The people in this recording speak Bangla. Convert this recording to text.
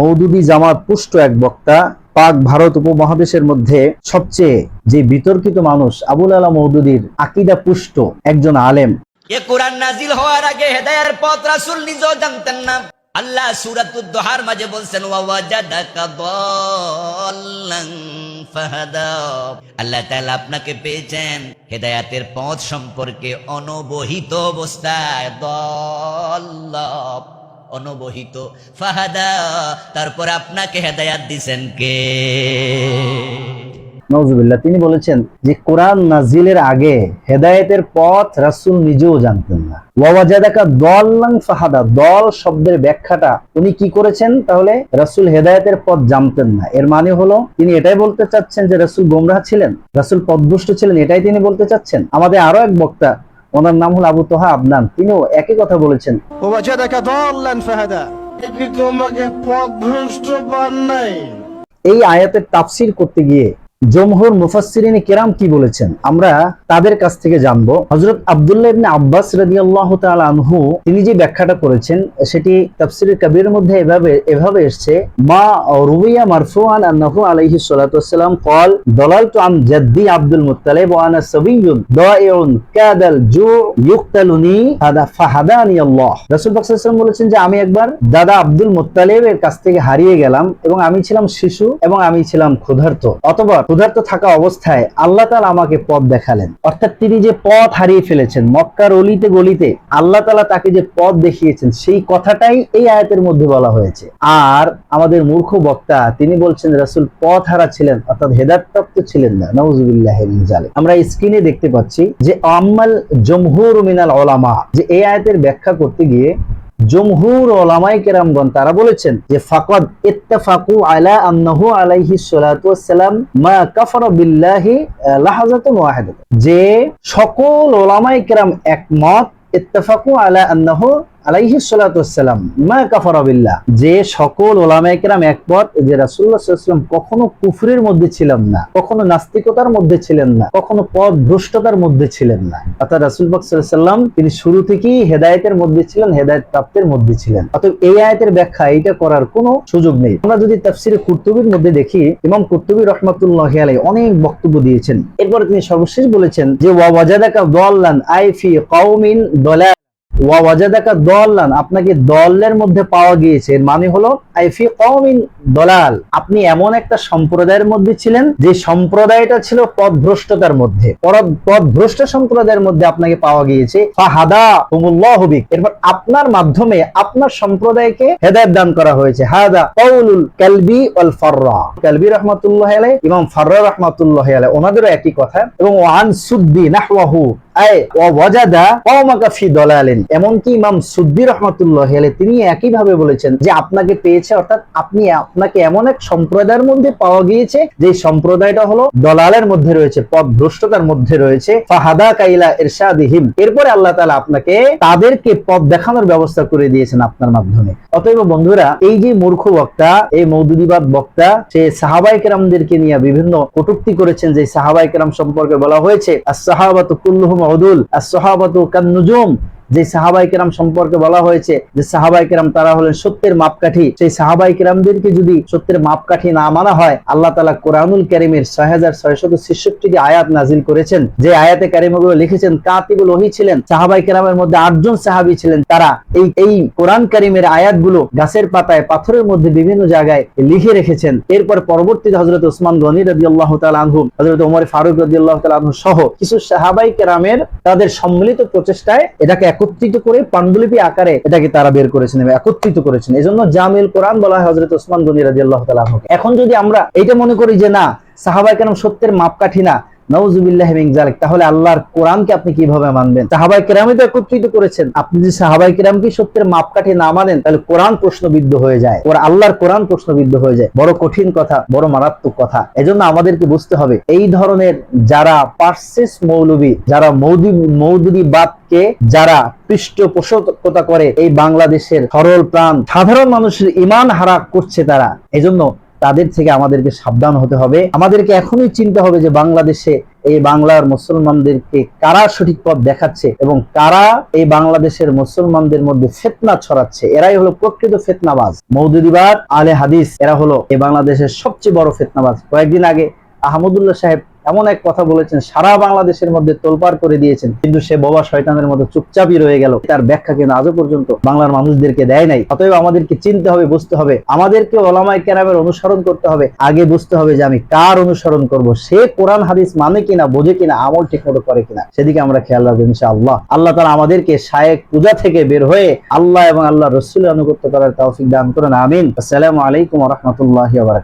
মৌদুদি জামাত পুষ্ট এক বক্তা, পাক ভারত উপমহাদেশের মধ্যে সবচেয়ে যে বিতর্কিত মানুষ আবুল আলা মৌদুদির আকিদা পুষ্ট একজন আলেম। এ কোরআন নাজিল হওয়ার আগে পথ নিজেও জানতেন না। আল্লাহ দোহার মাঝে বলছেন আল্লাহ আপনাকে পেয়েছেন হেদায়াতের পথ সম্পর্কে অনবহিত অবস্থায় দল্লা অনবহিত। ফাহাদা, তারপর আপনাকে হেদায়াত দিছেন কে? নজরুল্লাহ তিনি বলেছেন যে কোরআন নাজিলের আগে হেদায়েতের পথ রাসূল নিজেও জানতেন না। ওয়াজাদাকা দল্লাং ফাহাদা, দল শব্দের ব্যাখ্যাটা উনি কি করেছেন? তাহলে রাসূল হেদায়েতের পথ জানতেন না। এর মানে হলো, তিনি এটাই বলতে চাচ্ছেন যে রাসূল গোমরাহ ছিলেন? রাসূল পথভ্রষ্ট ছিলেন, এটাই তিনি বলতে চাচ্ছেন? আমাদের আরও এক বক্তা ওনার নাম হলো আবু তোহা আবনান তিনিও একই কথা বলেছেন। এই আয়াতের তাফসির করতে গিয়ে জমহুর মুফাসসিরিন কিরাম কি বলেছেন আমরা তাদের কাছ থেকে জানবো হযরত আব্দুল্লাহ ইবনে আব্বাস রাদিয়াল্লাহু তাআলা আনহু তিনি যে ব্যাখ্যাটা করেছেন সেটি তাফসিরের কবিরের মধ্যে এভাবে এভাবে এসেছে মা রুবিয়া মারফুআন আন্নাহু আলাইহি সাল্লাতু ওয়াসসালাম قال ضللت عن جدي عبد المطلب وانا صبي ضائع كاد الجوع يقتلني هذا فهداني الله রাসূল পাক সাল্লাল্লাহু আলাইহি ওয়াসাল্লাম বলেছেন যে আমি একবার দাদা আব্দুল মুত্তালিবের কাছ থেকে হারিয়ে গেলাম এবং আমি ছিলাম শিশু এবং আমি ছিলাম ক্ষুধার্ত অতঃপর ক্ষুধার্ত থাকা অবস্থায় আল্লাহ তাআলা আমাকে পথ দেখালেন। অর্থাৎ তিনি যে পথ হারিয়ে ফেলেছেন, মক্কার অলিতে গলিতে, আল্লাহ তাআলা তাকে যে পথ দেখিয়েছেন, সেই কথাটাই এই আয়াতের মধ্যে বলা হয়েছে। আর আমাদের মূর্খ বক্তা, তিনি বলছেন, রাসুল পথ হারা ছিলেন অর্থাৎ হেদায়তপ্রাপ্ত ছিলেন না। জালিক আমরা স্ক্রিনে দেখতে পাচ্ছি যে আম্মাল জমহুর মিনাল ওলামা যে এই আয়াতের ব্যাখ্যা করতে গিয়ে জমহুর ওলামাই কেরামগণ তারা বলেছেন যে, ফাকাদ ইত্তাফাকু আলা আন্নাহু আলাইহি সালাতু ওয়াসসালাম মা কাফারা বিল্লাহি লাহাজাতুন ওয়াহিদাতুন। যে সকল ওলামাই কেরাম একমত, ইত্তাফাকু আলা আন্নাহু যে সকল ওলামায়ে কেরাম একমত যে ওয়াসাল্লাম কখনো কুফরের মধ্যে ছিলেন না, কখনো নাস্তিকতার মধ্যে ছিলেন না, কখনো ভ্রষ্টতার মধ্যে ছিলেন না। অর্থাৎ রাসূল তিনি শুরু থেকেই হেদায়েতের মধ্যে ছিলেন, হেদায়েত প্রাপ্তের মধ্যে ছিলেন। অতএব এই আয়াতের ব্যাখ্যা এটা করার কোনো সুযোগ নেই। আমরা যদি তাফসিরে কুরতুবির মধ্যে দেখি, ইমাম কুরতুবি রাহমাতুল্লাহি আলাইহি অনেক বক্তব্য দিয়েছেন। এরপরে তিনি সর্বশেষ বলেছেন যে, ওয়া ওয়াজাদাকা দাল্লান আই ফি কওমিন দলা ওয়া ওয়াজাদাকা দল্লান, আপনাকে দলের মধ্যে পাওয়া গিয়েছে। মানে হলো আইফি কওমিন দলাল। আপনি এমন একটা সম্প্রদায়ের মধ্যে ছিলেন, যে সম্প্রদায়টা ছিল পথভ্রষ্টতার মধ্যে। পথভ্রষ্ট সম্প্রদায়ের মধ্যে আপনাকে পাওয়া গিয়েছে ফাহাদা হুমুল্লাহু এরপর আপনার মাধ্যমে আপনার সম্প্রদায়কে হেদায়েত দান করা হয়েছে। হাদা কাউলুল কালবি ওয়াল ফাররা। কালবি রাহমাতুল্লাহি আলাইহি, ইমাম ফাররা রাহমাতুল্লাহি আলাইহি, ওনাদেরও একই কথা। এবং ওয়ান সুদ্দি নাহওয়াহু এরপরে আল্লাহ আপনাকে তাদেরকে পথ দেখানোর ব্যবস্থা করে দিয়েছেন আপনার মাধ্যমে। অতএব বন্ধুরা, এই যে মূর্খ বক্তা, এই মৌদুদিবাদ বক্তা, সে সাহাবাই কেরামদেরকে নিয়ে বিভিন্ন কটূক্তি করেছেন যে সাহাবাই কেরাম সম্পর্কে বলা হয়েছে as-সাহাবাতু কুল্লুহুম উদুল as-সাহাবাতু কান-নুজুম যে সাহাবাই কেরাম সম্পর্কে বলা হয়েছে যে সাহাবাই কেরাম তারা হলেন সত্যের মাপকাঠি। সেই সাহাবাই কেরামদেরকে যদি সত্যের মাপকাঠি না মানা হয়, আল্লাহ তালা কোরআনুল কারিমের ছয় হাজার ছয়শত ছেষট্টি আয়াত নাজিল করেছেন। যে আয়াতে কারিমগুলো লিখেছেন, কাতিবুল ওহি ছিলেন। সাহাবাই কেরামের মধ্যে আটজন সাহাবি ছিলেন। তারা এই এই কোরআন কারিমের আয়াতগুলো গাছের পাতায়, পাথরের মধ্যে বিভিন্ন জায়গায় লিখে রেখেছেন। এরপর পরবর্তীতে হজরত ওসমান গনি রদি আল্লাহ আনহু হজরত ওমর ফারুক রদি আল্লাহ আনহু সহ কিছু সাহাবাই কেরামের তাদের সম্মিলিত প্রচেষ্টায় এটাকে একত্রিত করে পাণ্ডুলিপি আকারে এটাকে তারা বের করেছেন এবং একত্রিত করেছেন। এই জন্য জামিল কোরআন বলা হয় হজরত ওসমান গনি রাজি আল্লাহ এখন যদি আমরা এটা মনে করি যে না সাহাবাই কেন সত্যের মাপকাঠি না নওজুবিল্লাহ মিন জালিক তাহলে আল্লাহর কোরআনকে আপনি কীভাবে মানবেন? সাহাবাই তো একত্রিত করেছেন। আপনি যদি সাহাবাই সত্যের মাপকাঠি না মানেন, তাহলে কোরআন প্রশ্নবিদ্ধ হয়ে যায়। ওর আল্লাহর কোরআন প্রশ্নবিদ্ধ হয়ে যায়। বড় কঠিন কথা, বড় মারাত্মক কথা। এজন্য আমাদেরকে বুঝতে হবে, এই ধরনের যারা পার্সিস মৌলবী, যারা মৌদি মৌদুদিবাদকে যারা পৃষ্ঠপোষকতা করে এই বাংলাদেশের সরল প্রাণ, সাধারণ মানুষের ইমান হারা করছে তারা। এজন্য তাদের থেকে আমাদেরকে সাবধান হতে হবে। আমাদেরকে এখনই চিন্তা হবে যে বাংলাদেশে এই বাংলার মুসলমানদেরকে কারা সঠিক পথ দেখাচ্ছে এবং কারা এই বাংলাদেশের মুসলমানদের মধ্যে ফেতনা ছড়াচ্ছে। এরাই হলো প্রকৃত ফেতনাবাজ। মৌদুদিবাদ আলে হাদিস, এরা হলো এই বাংলাদেশের সবচেয়ে বড় ফেতনাবাজ। কয়েকদিন আগে আহমদুল্লাহ সাহেব এমন এক কথা বলেছেন, সারা বাংলাদেশের মধ্যে তোলপাড় করে দিয়েছেন। কিন্তু সে বাবা শয়তানের মতো চুপচাপই রয়ে গেল। তার ব্যাখ্যা কিন্তু আজও পর্যন্ত বাংলার মানুষদেরকে দেয় নাই। অতএব আমাদেরকে চিনতে হবে, বুঝতে হবে। আমাদেরকে ওলামাই কেরামের অনুসরণ করতে হবে। আগে বুঝতে হবে যে আমি কার অনুসরণ করব। সে কোরআন, হাদিস মানে কিনা, বোঝে কিনা, আমল ঠিক মতো করে কিনা। সেদিকে আমরা খেয়াল রাখব ইনশাআল্লাহ। আল্লাহ তারা আমাদেরকে শায়েক পূজা থেকে বের হয়ে আল্লাহ এবং আল্লাহ রসুলের অনুগত্য করার তৌফিক দান করেন। আমিন। আসসালামু আলাইকুম রহমতুল্লাহ